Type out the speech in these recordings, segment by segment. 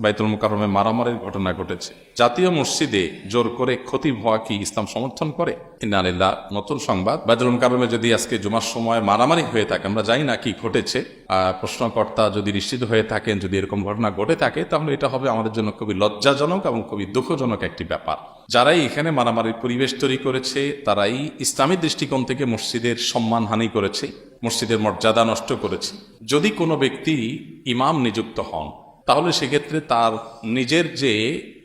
বাইতুল মুকাররমে মারামারির ঘটনা ঘটেছে। জাতীয় মসজিদে জোর করে ক্ষতি হওয়া কি ইসলাম সমর্থন করে? ইন্নালিল্লাহ নতুন সংবাদ। বাইতুল মুকাররমে যদি আজকে জুমার সময় মারামারি হয়ে থাকে, আমরা জানি না কি ঘটেছে। প্রশ্নকর্তা যদি নিশ্চিত হয়ে থাকেন, যদি এরকম ঘটনা ঘটে থাকে, তাহলে এটা হবে আমাদের জন্য খুবই লজ্জাজনক এবং খুবই দুঃখজনক একটি ব্যাপার। যারাই এখানে মারামারির পরিবেশ তৈরি করেছে, তারাই ইসলামী দৃষ্টিকোণ থেকে মসজিদের সম্মানহানি করেছে, মসজিদের মর্যাদা নষ্ট করেছে। যদি কোনো ব্যক্তি ইমাম নিযুক্ত হন তাহলে সেক্ষেত্রে তার নিজের যে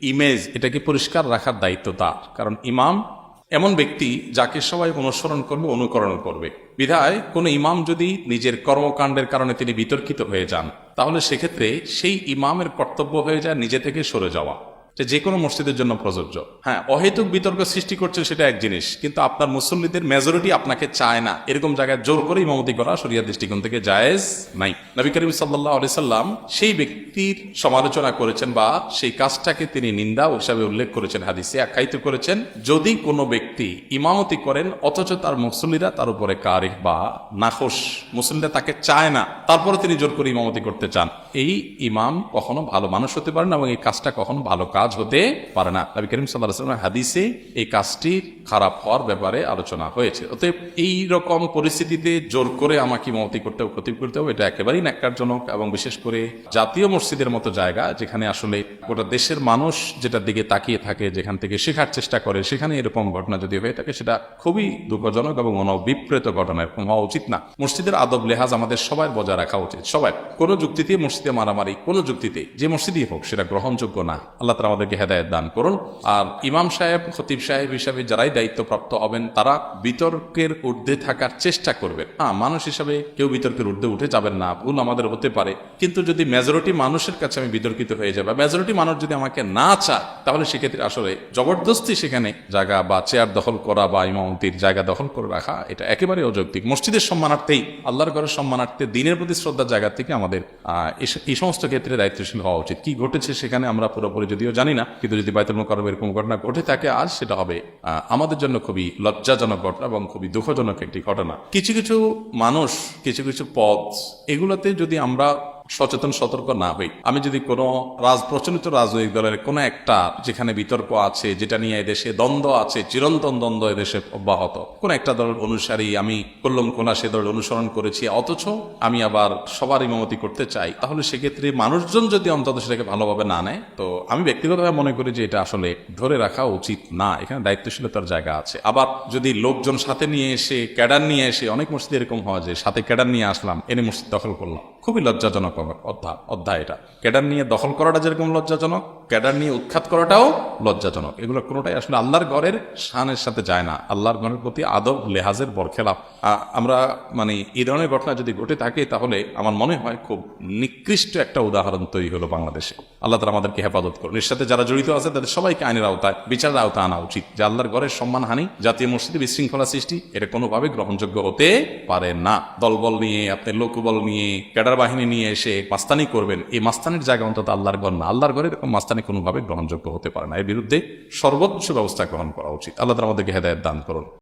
ইমেজ এটাকে পরিষ্কার রাখার দায়িত্ব তার। কারণ ইমাম এমন ব্যক্তি যাকে সবাই অনুসরণ করবে, অনুকরণ করবে। বিধায় কোনো ইমাম যদি নিজের কর্মকাণ্ডের কারণে তিনি বিতর্কিত হয়ে যান, তাহলে সেক্ষেত্রে সেই ইমামের কর্তব্য হয়ে যায় নিজে থেকে সরে যাওয়া। যে যে কোনো মসজিদের জন্য প্রযোজ্য। হ্যাঁ অহেতুক বিতর্ক সৃষ্টি করছে সেটা এক জিনিস, কিন্তু আপনার মুসল্লিদের মেজরিটি আপনাকে চায় না। এরকম জায়গায় জোর করে ইমামতি করা শরিয়া দৃষ্টিকোণ থেকে জায়েজ নাই। নবী করিম সাল্লাহ সাল্লাম সেই ব্যক্তির সমালোচনা করেছেন বা সেই কাজটাকে তিনি নিন্দা হিসাবে উল্লেখ করেছেন হাদিসে, আখ্যায়িত করেছেন, যদি কোনো ব্যক্তি ইমামতি করেন, অথচ তার মুসল্লিরা তার উপরে কারিক বা নাখোশ, মুসল্লিরা তাকে চায় না তারপরে তিনি জোর করে ইমামতি করতে চান। এই ইমাম কখনো ভালো মানুষ হতে পারে না এবং এই কাজটা কখনো ভালো কাজ হতে পারে না। নবী করিম সাল্লাহ হাদিসে এই কাজটি খারাপ হওয়ার ব্যাপারে আলোচনা হয়েছে। অতএব এই রকম পরিস্থিতিতে জোর করে আমাকে ইমামতি করতে হবে, ক্ষতি করতে হবে, এটা একেবারেই ন্যাক্কারজনক এবং বিশেষ করে জাতীয় মসজিদের মতো জায়গা যেখানে আসলে গোটা দেশের মানুষ যেটার দিকে তাকিয়ে থাকে, যেখান থেকে শেখার চেষ্টা করে, সেখানে এরকম ঘটনা যদি হয়ে থাকে, সেটা খুবই দুঃখজনক এবং অনবিপ্রেত ঘটনা, এরকম হওয়া উচিত না। মসজিদের আদব লেহাজ আমাদের সবার বজায় রাখা উচিত সবাই কোনো যুক্তিতে মসজিদে মারামারি, কোনো যুক্তিতে, যে মসজিদই হোক, সেটা গ্রহণযোগ্য না। আল্লাহ আমাদেরকে হেদায়ত দান করুন। আর ইমাম সাহেব, খতিব সাহেব হিসাবে যারাই দায়িত্বপ্রাপ্ত হবেন, তারা বিতর্কের ঊর্ধ্বে থাকার চেষ্টা করবেন। হ্যাঁ মানুষ হিসাবে কেউ বিতর্কের ঊর্ধ্বে উঠে যাবেন না, ভুল আমাদের হতে পারে। কিন্তু যদি মেজরিটি মানুষের কাছে আমি বিতর্কিত হয়ে যাবে মেজরিটি মানুষ যদি আমাকে না চায়, তাহলে সেক্ষেত্রে আসলে জবরদস্তি সেখানে জায়গা বা চেয়ার দখল করা বা ইমামতির জায়গা দখল করে রাখা, এটা একেবারে অযৌক্তিক। মসজিদের সম্মানার্থেই, আল্লাহর ঘরের সম্মানার্থে, দিনের প্রতি শ্রদ্ধার জায়গা থেকে আমাদের এই সমস্ত ক্ষেত্রে দায়িত্বশীল হওয়া উচিত। কি ঘটেছে সেখানে আমরা পুরোপুরি যদিও জানি না, কিন্তু যদি বাইতুল মোকারম এরকম ঘটনা ঘটে থাকে, আর সেটা হবে আমাদের জন্য খুবই লজ্জাজনক ঘটনা এবং খুবই দুঃখজনক একটি ঘটনা। কিছু কিছু মানুষ, কিছু কিছু পদ এগুলোতে যদি আমরা সচেতন, সতর্ক না হই। আমি যদি কোনো রাজ, প্রচলিত রাজনৈতিক দলের কোনো একটা যেখানে বিতর্ক আছে, যেটা নিয়ে এদেশে দ্বন্দ্ব আছে, চিরন্তন দ্বন্দ্ব এদেশে অব্যাহত, কোন একটা দলের অনুসারী আমি করলাম কোনা সে দলের অনুসরণ করেছি, অথচ আমি আবার সবার ইমামতি করতে চাই, তাহলে সেক্ষেত্রে মানুষজন যদি অন্তত সেটাকে ভালোভাবে না নেয়, তো আমি ব্যক্তিগতভাবে মনে করি যে এটা আসলে ধরে রাখা উচিত না। এখানে দায়িত্বশীলতার জায়গা আছে। আবার যদি লোকজন সাথে নিয়ে এসে, ক্যাডার নিয়ে এসে, অনেক মসজিদ এরকম হয় যে সাথে ক্যাডার নিয়ে আসলাম, এনে মসজিদ দখল করলাম। খুবই লজ্জাজনক অধ্যায় অধ্যায় এটা। ক্যাডার নিয়ে দখল করাটা যেরকম লজ্জাজনক ক্যাডার নিয়ে উৎখাত করাটাও লজ্জাজনক। এগুলো কোনোটাই আসলে আল্লাহর গড়ের শানের সাথে যায় না। আল্লাহর ঘরের প্রতি আদব, লেহাজের বরখেলাপ। আমরা মানে এই ধরনের ঘটনা যদি ঘটে থাকে, তাহলে আমার মনে হয় খুব নিকৃষ্ট একটা উদাহরণ তৈরি হলো বাংলাদেশে। আল্লাহ তালা আমাদেরকে হেফাজত করুন। এর সাথে যারা জড়িত আছে, তাদের সবাইকে আইনের আওতায়, বিচারের আওতায় আনা উচিত। যে আল্লাহর ঘরের সম্মানহানি, জাতীয় মসজিদে বিশৃঙ্খলা সৃষ্টি, এটা কোনোভাবে গ্রহণযোগ্য হতে পারে না। দলবল নিয়ে, আপনি লোকবল নিয়ে, ক্যাডার বাহিনী নিয়ে এসে মাস্তানি করবেন। এই মাস্তানির জায়গা অন্তত আল্লাহর ঘর না। আল্লাহর ঘরে এরকম মাস্তানি কোনোভাবে গ্রহণযোগ্য হতে পারে না। এর বিরুদ্ধে সর্বোচ্চ ব্যবস্থা গ্রহণ করা উচিত। আল্লাহ আমাদেরকে হেদায়ত দান করুন।